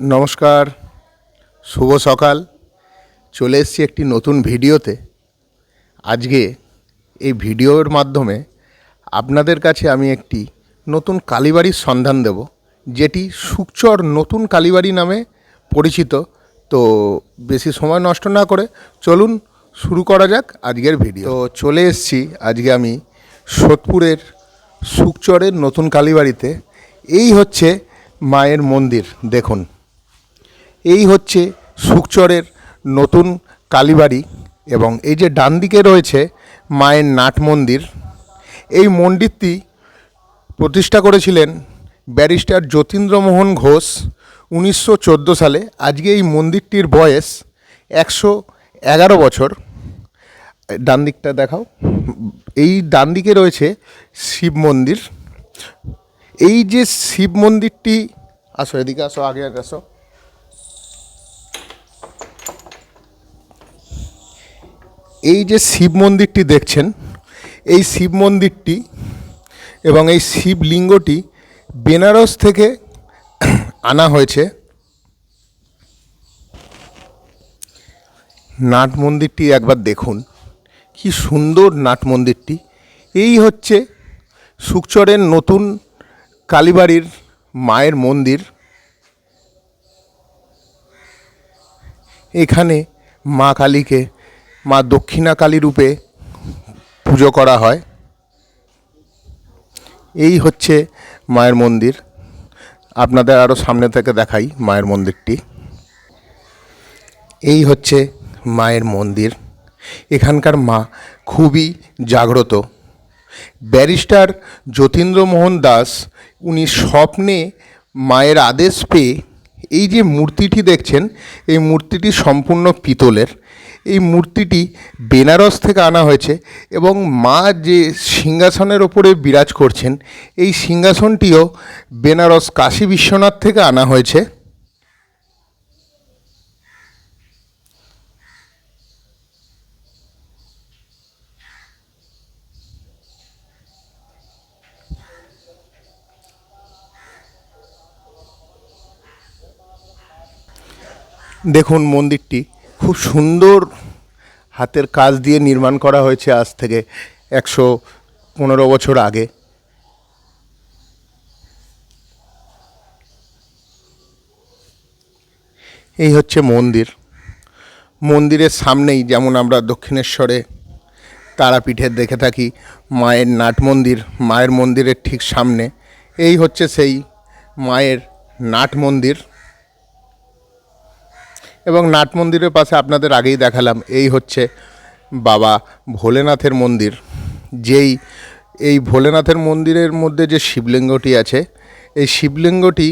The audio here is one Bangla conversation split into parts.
নমস্কার, শুভ সকাল। চলে এসেছি একটি নতুন ভিডিওতে। আজকে এই ভিডিওর মাধ্যমে আপনাদের কাছে আমি একটি নতুন কালীবাড়ির সন্ধান দেব, যেটি সুকচর নতুন কালীবাড়ি নামে পরিচিত। তো বেশি সময় নষ্ট না করে চলুন শুরু করা যাক আজকের ভিডিও। তো চলে এসেছি আজকে আমি সোদপুরের সুকচরের নতুন কালীবাড়িতে। এই হচ্ছে মায়ের মন্দির, দেখুন। এই হচ্ছে সুকচরের নতুন কালীবাড়ি এবং এই যে ডান দিকে রয়েছে মায়ের নাট মন্দির, এই মন্দিরটি প্রতিষ্ঠা করেছিলেন ব্যারিস্টার যতীন্দ্রমোহন ঘোষ উনিশশো চোদ্দ সালে। আজকে এই মন্দিরটির বয়স একশো এগারো বছর। ডান দিকটা দেখাও। এই ডান দিকে রয়েছে শিব মন্দির। এই যে শিব মন্দিরটি, আসো এদিকে আসো, আগে আগে আসো। এই যে শিব মন্দিরটি দেখছেন, এই শিব মন্দিরটি এবং এই শিবলিঙ্গটি বেনারস থেকে আনা হয়েছে। নাট মন্দিরটি একবার দেখুন, কি সুন্দর নাট মন্দিরটি। এই হচ্ছে সুকচরের নতুন কালীবাড়ির মায়ের মন্দির। এখানে মা কালীকে মা দক্ষিণা কালী রূপে পুজো করা হয়। এই হচ্ছে মায়ের মন্দির। আপনাদের আরও সামনে থেকে দেখাই মায়ের মন্দিরটি। এই হচ্ছে মায়ের মন্দির। এখানকার মা খুবই জাগ্রত। ব্যারিস্টার যতীন্দ্রমোহন দাস, উনি স্বপ্নে মায়ের আদেশ পেয়ে এই যে মূর্তিটি দেখছেন, এই মূর্তিটি সম্পূর্ণ পিতলের। এই মূর্তিটি বেনারস থেকে আনা হয়েছে এবং মা যে সিংহাসনের ওপরে বিরাজ করছেন, এই সিংহাসনটিও বেনারস কাশী বিশ্বনাথ থেকে আনা হয়েছে। দেখুন মন্দিরটি খুব সুন্দর হাতের কাজ দিয়ে নির্মাণ করা হয়েছে আজ থেকে একশো পনেরো বছর আগে। এই হচ্ছে মন্দির। মন্দিরের সামনেই যেমন আমরা দক্ষিণেশ্বরে তারাপীঠের দেখে থাকি মায়ের নাট মন্দির, মায়ের মন্দিরের ঠিক সামনে। এই হচ্ছে সেই মায়ের নাট মন্দির। এবং নাট মন্দিরের পাশে আপনাদের আগেই দেখালাম, এই হচ্ছে বাবা ভোলেনাথের মন্দির। যেই, এই ভোলেনাথের মন্দিরের মধ্যে যে শিবলিঙ্গটি আছে, এই শিবলিঙ্গটি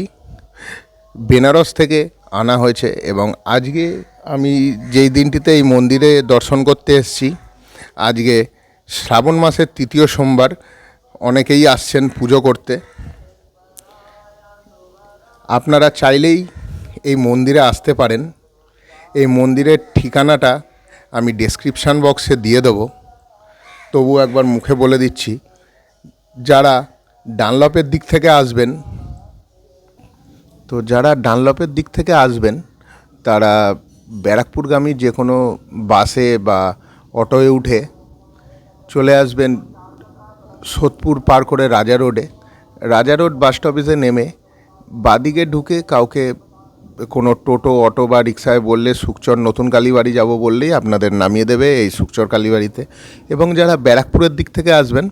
বেনারস থেকে আনা হয়েছে এবং আজকে আমি যেই দিনটিতে এই মন্দিরে দর্শন করতে এসেছি, আজকে শ্রাবণ মাসের তৃতীয় সোমবার, অনেকেই আসছেন পুজো করতে। আপনারা চাইলেই এই মন্দিরে আসতে পারেন। এই মন্দিরের ঠিকানাটা আমি ডেসক্রিপশান বক্সে দিয়ে দেবো। তবু একবার মুখে বলে দিচ্ছি, যারা ডানলপের দিক থেকে আসবেন, তো যারা ডানলপের দিক থেকে আসবেন, তারা ব্যারাকপুরগামী যে কোনো বাসে বা অটোয় উঠে চলে আসবেন সোদপুর পার করে রাজা রোডে। রাজা রোড বাস স্টপেজে নেমে বাদিকে ঢুকে কাউকে কোনো টোটো, অটো বা রিক্সায় বললে সুকচর নতুন কালীবাড়ি যাব বললেই আপনাদের নামিয়ে দেবে এই সুকচর কালীবাড়িতে। এবং যারা ব্যারাকপুরের দিক থেকে আসবেন,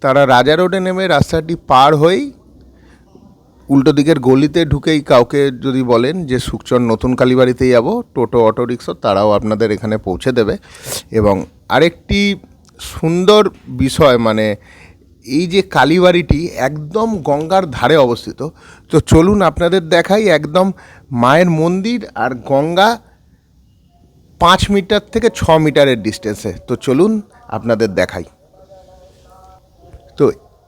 তারা রাজা রোডে নেমে রাস্তাটি পার হয়েই উল্টো দিকের গলিতে ঢুকেই কাউকে যদি বলেন যে সুকচর নতুন কালীবাড়িতে যাব, টোটো, অটো, রিক্সা, তারাও আপনাদের এখানে পৌঁছে দেবে। এবং আরেকটি সুন্দর বিষয় মানে এই যে কালীবাড়িটি একদম গঙ্গার ধারে অবস্থিত, তো চলুন আপনাদের দেখাই একদম মায়ের মন্দির আর গঙ্গা পাঁচ মিটার থেকে ছ মিটারের ডিস্টেন্সে তো চলুন আপনাদের দেখাই। তো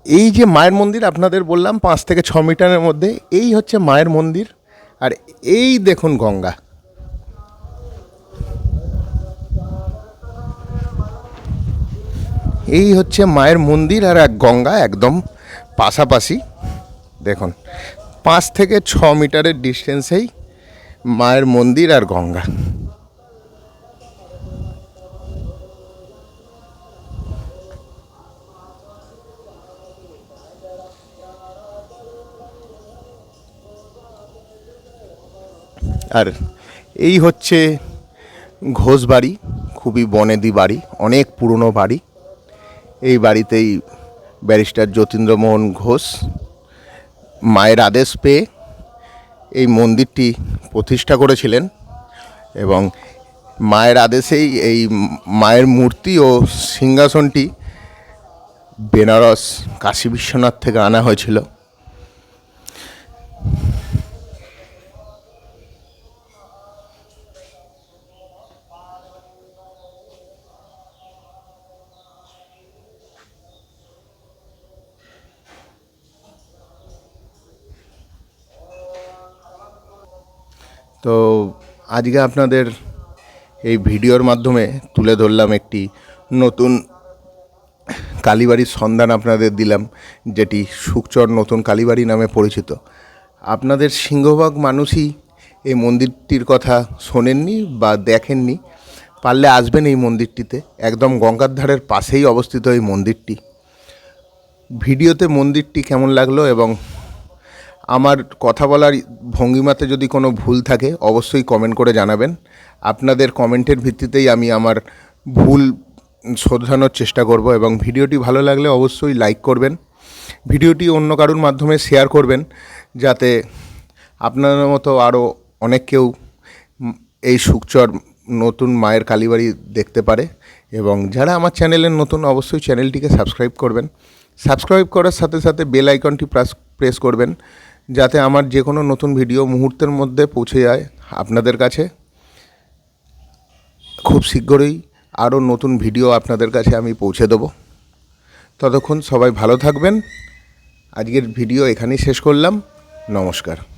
এই যে মায়ের মন্দির আপনাদের বললাম, পাঁচ থেকে ছ মিটারের মধ্যে, এই হচ্ছে মায়ের মন্দির আর এই দেখুন গঙ্গা। এই হচ্ছে মায়ের মন্দির আর এক গঙ্গা একদম পাশাপাশি। দেখুন, পাঁচ থেকে ছ মিটারের ডিস্টেন্সেই মায়ের মন্দির আর গঙ্গা। আর এই হচ্ছে ঘোষ বাড়ি খুবই বনেদি বাড়ি, অনেক পুরনো বাড়ি। এই বাড়িতেই ব্যারিস্টার যতীন্দ্রমোহন ঘোষ মায়ের আদেশ পেয়ে এই মন্দিরটি প্রতিষ্ঠা করেছিলেন এবং মায়ের আদেশেই এই মায়ের মূর্তি ও সিংহাসনটি বেনারস কাশী বিশ্বনাথ থেকে আনা হয়েছিল। তো আজকে আপনাদের এই ভিডিওর মাধ্যমে তুলে ধরলাম একটি নতুন কালীবাড়ির সন্ধান আপনাদের দিলাম, যেটি সুকচর নতুন কালীবাড়ি নামে পরিচিত। আপনাদের সিংহভাগ মানুষই এই মন্দিরটির কথা শোনেননি বা দেখেননি, পারলে আসবেন এই মন্দিরটিতে, একদম গঙ্গার ধারের পাশেই অবস্থিত এই মন্দিরটি। ভিডিওতে মন্দিরটি কেমন লাগল এবং আমার কথা বলার ভঙ্গিমাতে যদি কোনো ভুল থাকে, অবশ্যই কমেন্ট করে জানাবেন। আপনাদের কমেন্টের ভিত্তিতেই আমি আমার ভুল শোধরানোর চেষ্টা করব এবং ভিডিওটি ভালো লাগলে অবশ্যই লাইক করবেন। ভিডিওটি অন্য কারোর মাধ্যমে শেয়ার করবেন, যাতে আপনাদের মতো আরও অনেক কেউ এই সুখচর নতুন মায়ের কালীবাড়ি দেখতে পারে এবং যারা আমার চ্যানেলের নতুন, অবশ্যই চ্যানেলটিকে সাবস্ক্রাইব করবেন। সাবস্ক্রাইব করার সাথে সাথে বেল আইকনটি প্রেস করবেন। যাতে আমার যে কোনো নতুন ভিডিও মুহূর্তের মধ্যে পৌঁছে যায় আপনাদের কাছে। খুব শীঘ্রই আরও নতুন ভিডিও আপনাদের কাছে আমি পৌঁছে দেবো। ততক্ষণ সবাই ভালো থাকবেন। আজকের ভিডিও এখানেই শেষ করলাম। নমস্কার।